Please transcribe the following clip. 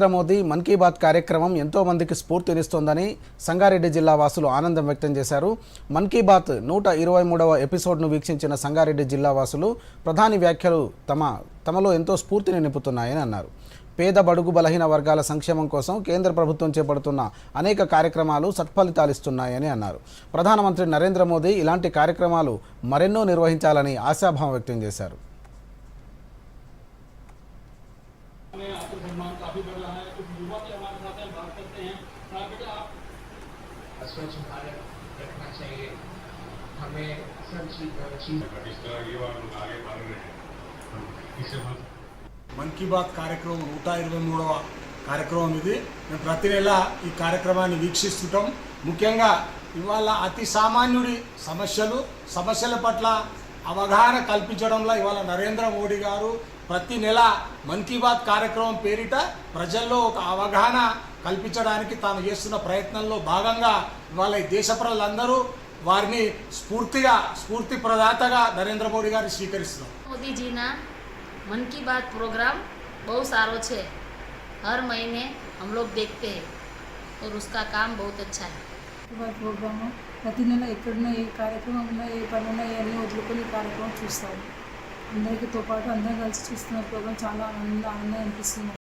నరేంద్ర మోదీ మన్ కీ బాత్ కార్యక్రమం ఎంతో మందికి స్ఫూర్తినిస్తోందని సంగారెడ్డి జిల్లా వాసులు ఆనందం వ్యక్తం చేశారు. మన్ కీ బాత్ నూట ఇరవై మూడవ ఎపిసోడ్ను వీక్షించిన సంగారెడ్డి జిల్లా వాసులు ప్రధాని వ్యాఖ్యలు తమ తమలో ఎంతో స్ఫూర్తిని నింపుతున్నాయని అన్నారు. పేద బడుగు బలహీన వర్గాల సంక్షేమం కోసం కేంద్ర ప్రభుత్వం చేపడుతున్న అనేక కార్యక్రమాలు సత్ఫలితాలిస్తున్నాయని అన్నారు. ప్రధానమంత్రి నరేంద్ర మోదీ ఇలాంటి కార్యక్రమాలు మరెన్నో నిర్వహించాలని ఆశాభావం వ్యక్తం చేశారు. में आपका सम्मान काफी बढ़ रहा है कुछ युवा भी हमारे साथ हैं बात करते हैं हाँ बेटा आप स्वच्छ भारत रखना चाहिए हमें सब चीज चीज इस तरह युवा लोग आगे बढ़ रहे हैं हम इसे हम మన్ కీ బాత్ కార్యక్రమం నూట ఇరవై మూడవ కార్యక్రమం ఇది మేము ప్రతి నెల ఈ కార్యక్రమాన్ని వీక్షిస్తుంటాం ముఖ్యంగా ఇవాళ అతి సామాన్యుడి సమస్యలు సమస్యల పట్ల అవగాహన కల్పించడంలో ఇవాళ నరేంద్ర మోడీ గారు ప్రతి నెల మన్ కీ బాత్ కార్యక్రమం పేరిట ప్రజల్లో ఒక అవగాహన కల్పించడానికి తాను చేస్తున్న ప్రయత్నంలో భాగంగా ఇవాళ ఈ దేశ ప్రజలందరూ వారిని స్ఫూర్తిగా స్ఫూర్తి ప్రదాతగా నరేంద్ర మోడీ గారిని స్వీకరిస్తున్నారు મોદીજીના મન કી બાત પ્રોગ્રામ બહુ સારો છે हर महीने हम लोग देखते हैं और उसका काम बहुत अच्छा है వారి ప్రోగ్రాము ప్రతి నెల ఎక్కడున్నా ఏ కార్యక్రమం ఉన్నా ఏ పని ఉన్నా ఇవన్నీ వదులుకొని కార్యక్రమం చూస్తారు. అందరికీతో పాటు అందరం కలిసి చూస్తున్న ప్రోగ్రాం చాలా ఆనంద ఆనందం అనిపిస్తుంది.